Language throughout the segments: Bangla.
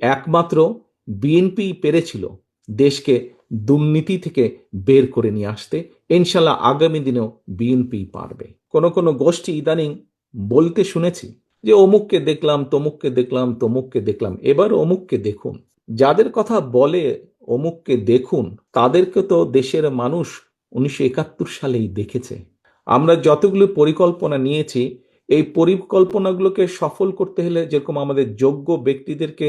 একমাত্র বিএনপি পেরেছিল দেশকে দুর্নীতি থেকে বের করে নিয়ে আসতে। ইনশাল্লাহ আগামী দিনেও বিএনপি পারবে। কোন কোন গোষ্ঠী ইদানিং বলতে শুনেছি যে, অমুককে দেখলাম, তমুককে দেখলাম তমুককে দেখলাম। এবার অমুককে দেখুন। যাদের কথা বলে অমুককে দেখুন, তাদেরকে তো দেশের মানুষ উনিশশো একাত্তর সালেই দেখেছে। আমরা যতগুলো পরিকল্পনা নিয়েছি, এই পরিকল্পনাগুলোকে সফল করতে হলে যেরকম আমাদের যোগ্য ব্যক্তিদেরকে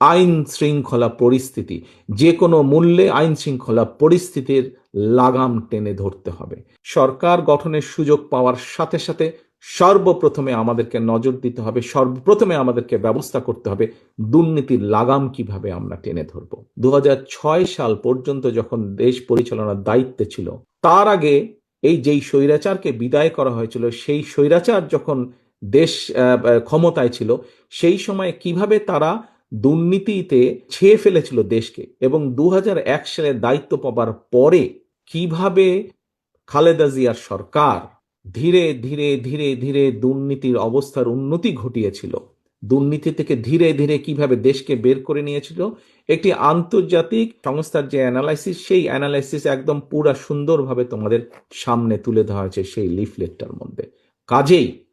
আইন শৃঙ্খলা পরিস্থিতি, যে কোনো মূল্যে আইন শৃঙ্খলা পরিস্থিতির লাগাম টেনে ধরতে হবে। সরকার গঠনের সুযোগ পাওয়ার সাথে সাথে সর্বপ্রথমে আমাদেরকে নজর দিতে হবে, সর্বপ্রথমে আমাদেরকে ব্যবস্থা করতে হবে দুর্নীতির লাগাম কীভাবে আমরা টেনে ধরব। দু হাজার ছয় সাল পর্যন্ত যখন দেশ পরিচালনার দায়িত্বে ছিল, তার আগে এই যেই স্বৈরাচারকে বিদায় করা হয়েছিল, সেই স্বৈরাচার যখন দেশ ক্ষমতায় ছিল, সেই সময় কীভাবে তারা দুর্নীতিতে ছেয়ে ফেলেছিল দেশকে এবং দু সালে দায়িত্ব পাবার পরে কীভাবে খালেদা জিয়ার সরকার ধীরে ধীরে ধীরে ধীরে দুর্নীতির অবস্থার উন্নতি ঘটিয়েছিল, দুর্নীতি থেকে ধীরে ধীরে কীভাবে দেশকে বের করে নিয়েছিল, একটি আন্তর্জাতিক সংস্থার যে অ্যানালাইসিস, সেই অ্যানালাইসিস একদম পুরা সুন্দরভাবে তোমাদের সামনে তুলে ধরা হয়েছে সেই লিফলেটটার মধ্যে। কাজেই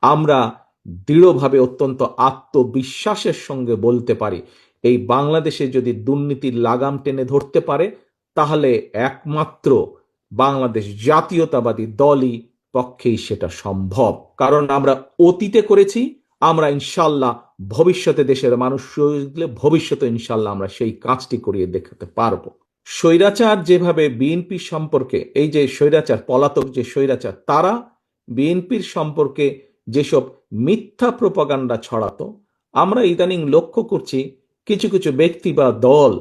আমরা দৃঢ়ভাবে অত্যন্ত আত্মবিশ্বাসের সঙ্গে বলতে পারি, এই বাংলাদেশে যদি দুর্নীতির লাগাম টেনে ধরতে পারে, তাহলে একমাত্র বাংলাদেশ জাতীয়তাবাদী দলই পক্ষেই সেটা সম্ভব। কারণ আমরা অতীতে করেছি, আমরা ইনশাল্লাহ ভবিষ্যতে দেশের মানুষ ভবিষ্যতে ইনশাল্লাহ আমরা সেই কাজটি করিয়ে দেখাতে পারব। স্বৈরাচার যেভাবে বিএনপি সম্পর্কে, এই যে স্বৈরাচার, পলাতক যে স্বৈরাচার, তারা বিএনপির সম্পর্কে যেসব মিথ্যা প্রপাগান্ডা ছড়াতো, আমরা ইদানিং লক্ষ্য করছি কিছু কিছু ব্যক্তি বা দল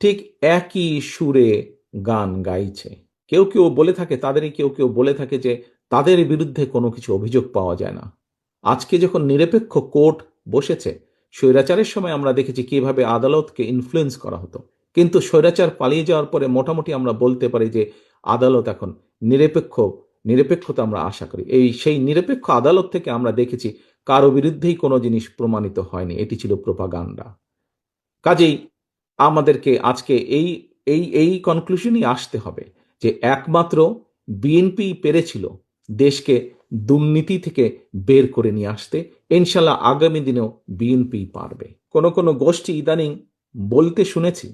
ঠিক একই সুরে গান গাইছে। কেউ কেউ বলে থাকে, তাদেরই কেউ কেউ বলে থাকে যে তাদের বিরুদ্ধে কোনো কিছু অভিযোগ পাওয়া যায় না। আজকে যখন নিরপেক্ষ কোর্ট বসেছে, স্বৈরাচারের সময় আমরা দেখেছি কীভাবে আদালতকে ইনফ্লুয়েন্স করা হতো। কিন্তু স্বৈরাচার পালিয়ে যাওয়ার পরে মোটামুটি আমরা বলতে পারি যে আদালত এখন নিরপেক্ষ নিরপেক্ষতা আমরা আশা করি। এই সেই নিরপেক্ষ আদালত থেকে আমরা দেখেছি কারও বিরুদ্ধেই কোনো জিনিস প্রমাণিত হয়নি। এটি ছিল প্রোপাগান্ডা। কাজেই আমাদেরকে আজকে এই এই এই কনক্লুশনই আসতে হবে যে একমাত্র বিএনপি পেরেছিল দেশকে দুর্নীতি থেকে বের করে নিয়ে আসতে। ইনশাল্লাহ আগামী দিনেও বিএনপি পারবে। কোনো কোনো গোষ্ঠী ইদানিং বলতে শুনেছি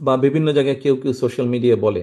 বা বিভিন্ন জায়গায় কেউ কেউ সোশ্যাল মিডিয়ায় বলে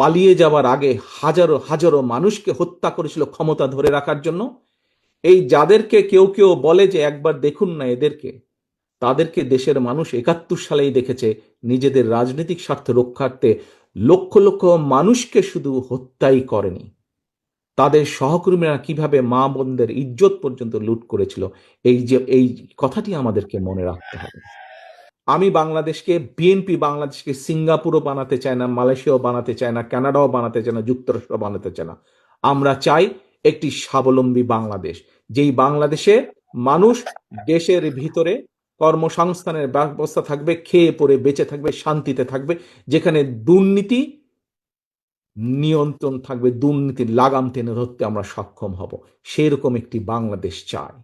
পালিয়ে যাওয়ার আগে হাজারো হাজারো মানুষকে হত্যা করেছিল ক্ষমতা ধরে রাখার জন্য। এই যাদেরকে কেউ কেউ বলে যে একবার দেখুন না এদেরকে, তাদেরকে দেশের মানুষ একাত্তর সালেই দেখেছে। নিজেদের রাজনৈতিক স্বার্থ রক্ষার্থে লক্ষ লক্ষ মানুষকে শুধু হত্যাই করেনি। তাদের সহকর্মীরা কীভাবে মা বোনদের ইজ্জত পর্যন্ত লুট করেছিল, এই যে, এই কথাটি আমাদেরকে মনে রাখতে হবে। আমি বাংলাদেশকে বিএনপি বাংলাদেশকে সিঙ্গাপুরও বানাতে চায় না, মালয়েশিয়াও বানাতে চায় না, কানাডাও বানাতে চায় না যুক্তরাষ্ট্র বানাতে চায় না। আমরা চাই একটি স্বাবলম্বী বাংলাদেশ, যেই বাংলাদেশে মানুষ দেশের ভিতরে কর্মসংস্থানের ব্যবস্থা থাকবে, খেয়ে পরে বেঁচে থাকবে, শান্তিতে থাকবে, যেখানে দুর্নীতি নিয়ন্ত্রণ থাকবে, দুর্নীতির লাগাম টেনে ধরতে আমরা সক্ষম হব। সেরকম একটি বাংলাদেশ চাই।